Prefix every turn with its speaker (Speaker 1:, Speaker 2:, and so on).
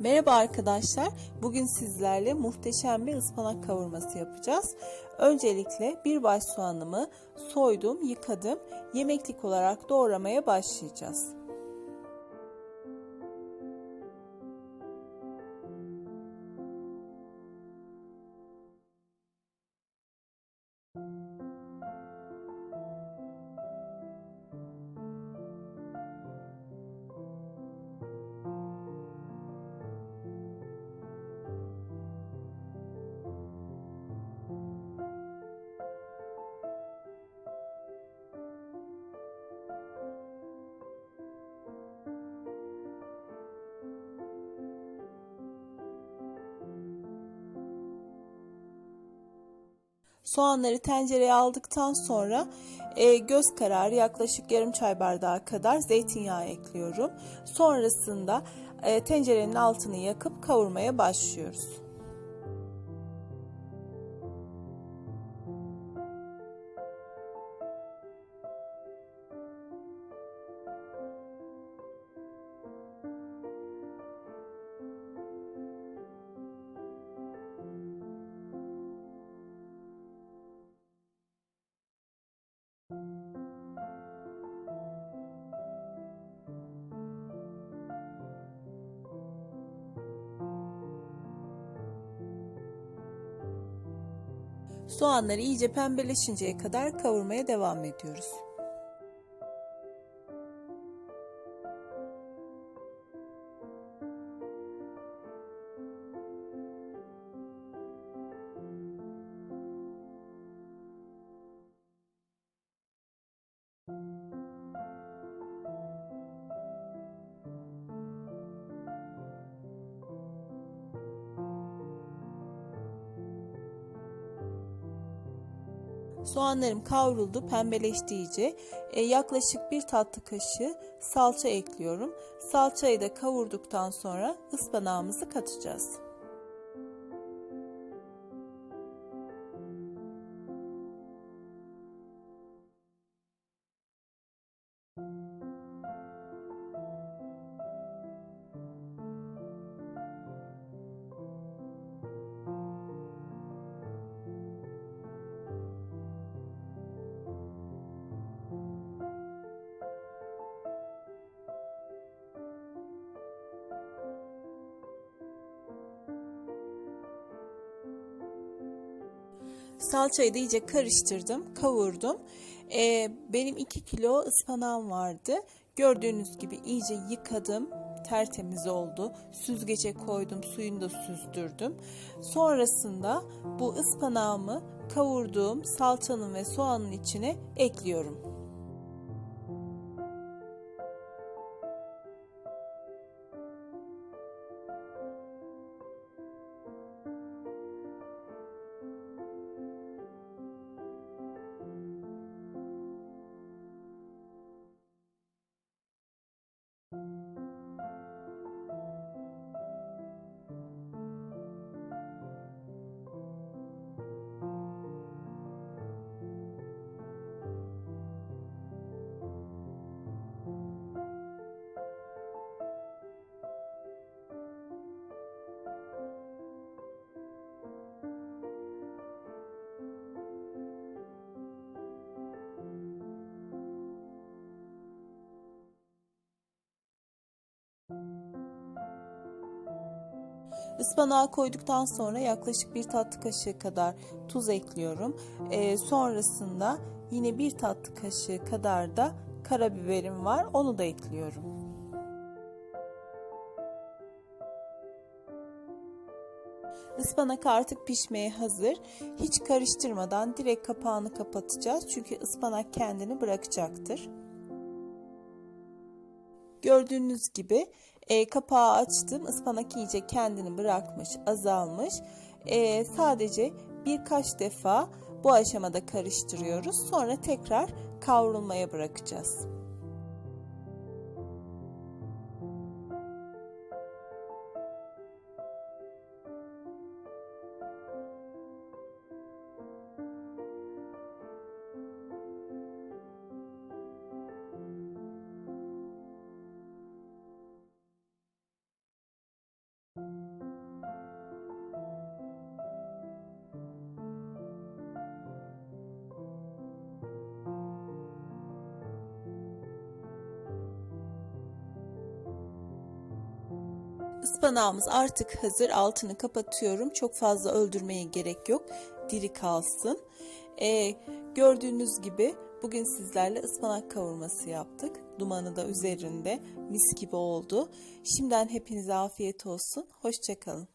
Speaker 1: Merhaba arkadaşlar. Bugün sizlerle muhteşem bir ıspanak kavurması yapacağız. Öncelikle bir baş soğanımı soydum, yıkadım. Yemeklik olarak doğramaya başlayacağız. Soğanları tencereye aldıktan sonra e, göz kararı yaklaşık yarım çay bardağı kadar zeytinyağı ekliyorum. Sonrasında e, tencerenin altını yakıp kavurmaya başlıyoruz. Soğanları iyice pembeleşinceye kadar kavurmaya devam ediyoruz. Soğanlarım kavruldu, pembeleşti iyice. E, yaklaşık bir tatlı kaşığı salça ekliyorum. Salçayı da kavurduktan sonra ıspanağımızı katacağız. Salçayı da iyice karıştırdım, kavurdum. Ee, benim 2 kilo ıspanağım vardı. Gördüğünüz gibi iyice yıkadım. Tertemiz oldu. Süzgece koydum, suyunu da süzdürdüm. Sonrasında bu ıspanağımı kavurduğum salçanın ve soğanın içine ekliyorum. Ispanağı koyduktan sonra yaklaşık bir tatlı kaşığı kadar tuz ekliyorum. Ee, sonrasında yine bir tatlı kaşığı kadar da karabiberim var. Onu da ekliyorum. Ispanak artık pişmeye hazır. Hiç karıştırmadan direkt kapağını kapatacağız. Çünkü ıspanak kendini bırakacaktır. Gördüğünüz gibi e, kapağı açtım. Ispanak iyice kendini bırakmış, azalmış. E, sadece birkaç defa bu aşamada karıştırıyoruz. Sonra tekrar kavrulmaya bırakacağız. Ispanağımız artık hazır. Altını kapatıyorum. Çok fazla öldürmeye gerek yok. Diri kalsın. Ee, gördüğünüz gibi bugün sizlerle ıspanak kavurması yaptık. Dumanı da üzerinde mis gibi oldu. Şimdiden hepinize afiyet olsun. Hoşçakalın.